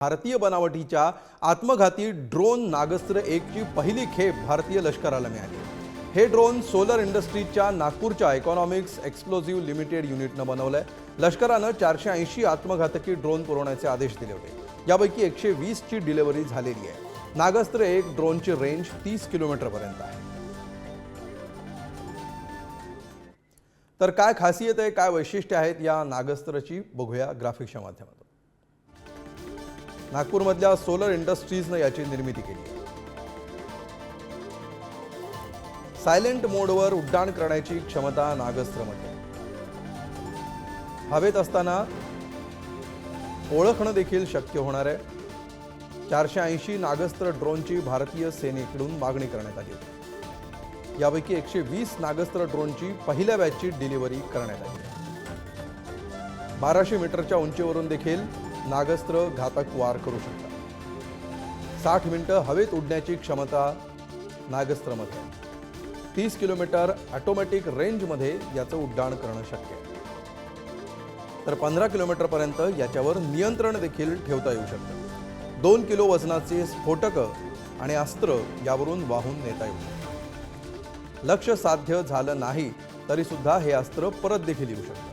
भारतीय बनावटीच्या आत्मघाती ड्रोन नागस्त्र एकची पहिली खेप भारतीय लष्कराला मिळाली. हे ड्रोन सोलर इंडस्ट्रीजच्या नागपूरच्या इकॉनॉमिक्स एक्सप्लोझिव्ह लिमिटेड युनिटनं बनवलंय. लष्करानं चारशे ऐंशी आत्मघातकी ड्रोन पुरवण्याचे आदेश दिले होते. यापैकी एकशे वीसची डिलिव्हरी झालेली आहे. नागस्त्र एक ड्रोनची रेंज तीस किलोमीटरपर्यंत आहे. तर काय खासियत आहे काय वैशिष्ट्य आहेत या नागस्त्रची बघूया ग्राफिक्सच्या माध्यमातून. नागपूरमधल्या सोलर इंडस्ट्रीजनं याची निर्मिती केली. सायलेंट मोडवर उड्डाण करण्याची क्षमता नागस्त्रमध्ये हवेत असताना ओळखणं देखील शक्य होणार आहे. चारशे ऐंशी नागस्त्र ड्रोनची भारतीय सेनेकडून मागणी करण्यात आली होती. यापैकी एकशे वीस नागस्त्र ड्रोनची पहिल्या बॅचची डिलिव्हरी करण्यात आली. बाराशे मीटरच्या उंचीवरून देखील नागस्त्र घातक वार करू शकतात. साठ मिनिटं हवेत उडण्याची क्षमता नागस्त्रमध्ये. तीस किलोमीटर ऑटोमॅटिक रेंजमध्ये याचं उड्डाण करणं शक्य आहे. तर पंधरा किलोमीटरपर्यंत याच्यावर नियंत्रण देखील ठेवता येऊ शकतं. दोन किलो वजनाचे स्फोटकं आणि अस्त्र यावरून वाहून नेता येऊ शकतं. लक्ष साध्य झालं नाही तरी सुद्धा हे अस्त्र परत देखील येऊ शकतं.